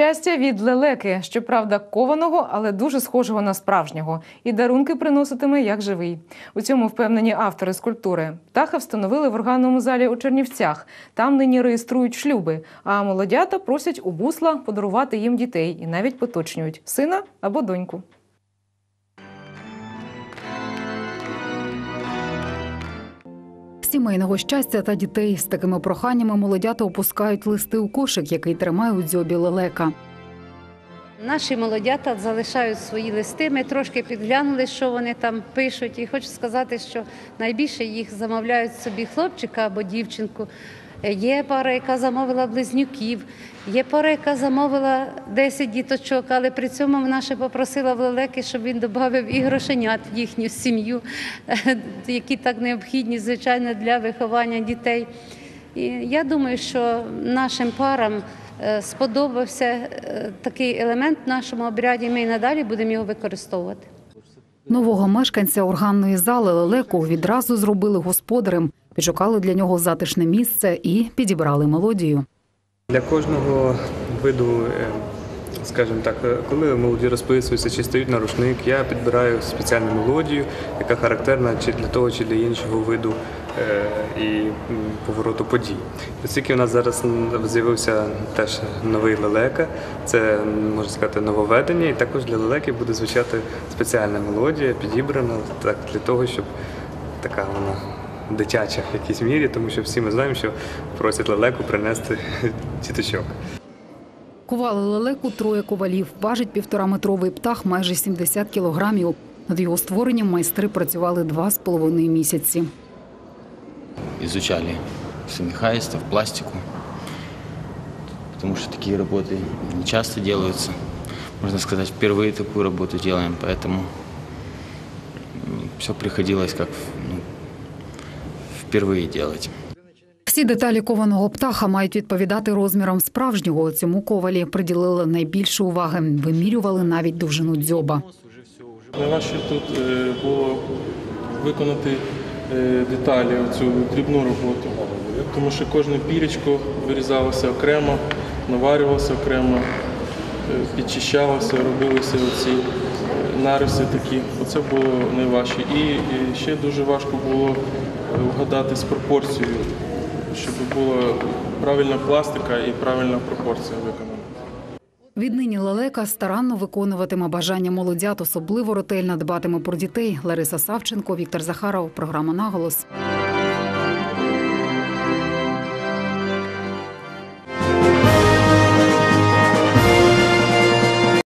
Щастя від лелеки, щоправда, кованого, але дуже схожого на справжнього. І дарунки приноситиме як живий. У цьому впевнені автори скульптури. Птаха встановили в органному залі у Чернівцях. Там нині реєструють шлюби. А молодята просять у бусла подарувати їм дітей і навіть поточнюють сина або доньку. Сімейного щастя та дітей з такими проханнями молодята опускають листи у кошик, який тримає у дзьобі лелека. Наші молодята залишають свої листи. Ми трошки підглянули, що вони там пишуть. І хочу сказати, що найбільше їх замовляють собі хлопчика або дівчинку. Є пара, яка замовила близнюків, є пара, яка замовила 10 діточок, але при цьому вона ще попросила в лелеки, щоб він додав і грошенят в їхню сім'ю, які так необхідні, звичайно, для виховання дітей. І я думаю, що нашим парам е, сподобався е, такий елемент в нашому обряді. Ми і надалі будемо його використовувати. Нового мешканця органної зали лелеку відразу зробили господарем, підшукали для нього затишне місце і підібрали мелодію. Для кожного виду, е, скажімо так, е, коли молоді розписуються чи стають на рушник, я підбираю спеціальну мелодію, яка характерна чи для того, чи для іншого виду е, і повороту подій. Оскільки у нас зараз з'явився теж новий лелека, це можна сказати нововведення, і також для лелеки буде звучати спеціальна мелодія, підібрана так для того, щоб така вона дитяча в якійсь мірі, тому що всі ми знаємо, що просять лелеку принести діточок. Кували лелеку троє ковалів. Важить півтораметровий птах майже 70 кілограмів. Над його створенням майстри працювали два з половиною місяці. изучали семихайстов, пластику, потому что такие работы не часто делаются. Можно сказать, впервые такую работу делаем, поэтому все приходилось как ну, впервые делать. Всі деталі кованого птаха мають відповідати розмірам справжнього. Цьому ковалі приділили найбільше уваги. Вимірювали навіть довжину дзьоба. Найважче тут е, було виконати е, деталі, цю дрібну роботу, тому що кожне пірічко вирізалося окремо, наварювалося окремо, е, підчищалося, робилися оці нариси такі. Оце було найважче. І ще дуже важко було вгадати з пропорцією, щоб була правильна пластика і правильна пропорція виконана. Віднині лелека старанно виконуватиме бажання молодят, особливо ретельно дбатиме про дітей. Лариса Савченко, Віктор Захаров. Програма Наголос.